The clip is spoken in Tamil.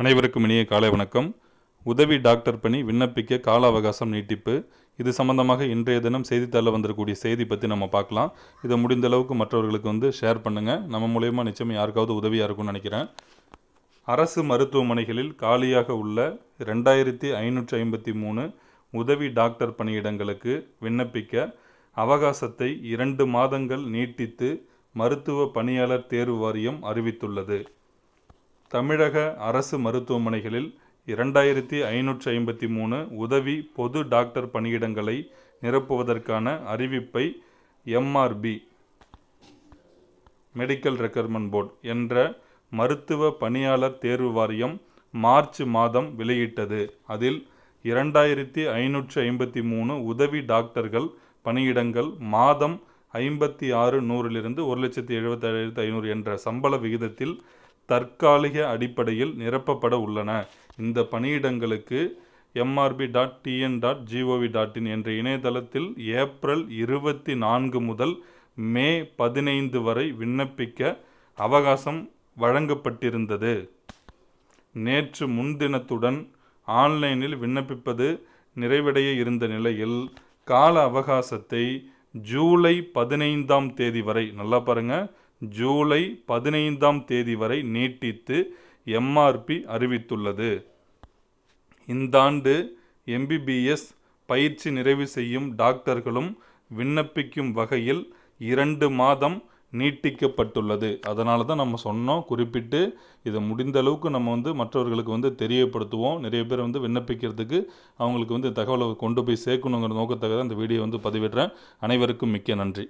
அனைவருக்கும் இனிய காலை வணக்கம். உதவி டாக்டர் பணி விண்ணப்பிக்க கால அவகாசம் நீட்டிப்பு. இது சம்பந்தமாக இன்றைய தினம் செய்தித்தாளில் வந்திருக்கக்கூடிய செய்தி பற்றி நம்ம பார்க்கலாம். இதை முடிந்த அளவுக்கு மற்றவர்களுக்கு வந்து ஷேர் பண்ணுங்கள் நம்ம மூலயமா நிச்சயம் யாருக்காவது உதவியாக இருக்கும்னு நினைக்கிறேன். அரசு மருத்துவமனைகளில் காலியாக உள்ள ரெண்டாயிரத்தி ஐநூற்றி ஐம்பத்தி மூணு உதவி டாக்டர் பணியிடங்களுக்கு விண்ணப்பிக்க அவகாசத்தை இரண்டு மாதங்கள் நீட்டித்து மருத்துவ பணியாளர் தேர்வு வாரியம் அறிவித்துள்ளது. தமிழக அரசு மருத்துவமனைகளில் இரண்டாயிரத்தி ஐநூற்றி ஐம்பத்தி மூணு உதவி பொது டாக்டர் பணியிடங்களை நிரப்புவதற்கான அறிவிப்பை எம்ஆர்பி மெடிக்கல் ரெக்கர்மெண்ட் போர்டு என்ற மருத்துவ பணியாளர் தேர்வு வாரியம் மார்ச் மாதம் வெளியிட்டது. அதில் இரண்டாயிரத்தி ஐநூற்றி ஐம்பத்தி மூணு உதவி டாக்டர்கள் பணியிடங்கள் மாதம் ஐம்பத்தி ஆறு நூறிலிருந்து ஒரு லட்சத்தி எழுபத்தாயிரத்தி ஐநூறு என்ற சம்பள விகிதத்தில் தற்காலிக அடிப்படையில் நிரப்பப்பட உள்ளன. இந்த பணியிடங்களுக்கு MRP dot TN dot GOV dot in என்ற இணையதளத்தில் ஏப்ரல் இருபத்தி நான்கு முதல் மே பதினைந்து வரை விண்ணப்பிக்க அவகாசம் வழங்கப்பட்டிருந்தது. நேற்று முன்தினத்துடன் ஆன்லைனில் விண்ணப்பிப்பது நிறைவடைய இருந்த நிலையில் கால அவகாசத்தை ஜூலை பதினைந்தாம் தேதி வரை நல்லா பாருங்க ஜூலை பதினைந்தாம் தேதி வரை நீட்டித்து எம்ஆர்பி அறிவித்துள்ளது. இந்த ஆண்டு எம்பிபிஎஸ் பயிற்சி நிறைவு செய்யும் டாக்டர்களும் விண்ணப்பிக்கும் வகையில் இரண்டு மாதம் நீட்டிக்கப்பட்டுள்ளது. அதனால தான் நம்ம சொன்னோம் குறிப்பிட்டு இதை முடிந்த அளவுக்கு நம்ம வந்து மற்றவர்களுக்கு வந்து தெரியப்படுத்துவோம். நிறைய பேர் வந்து விண்ணப்பிக்கிறதுக்கு அவங்களுக்கு வந்து தகவலை கொண்டு போய் சேர்க்கணுங்கிற நோக்கத்தாக தான் இந்த வீடியோ வந்து பதிவிடுறேன். அனைவருக்கும் மிக்க நன்றி.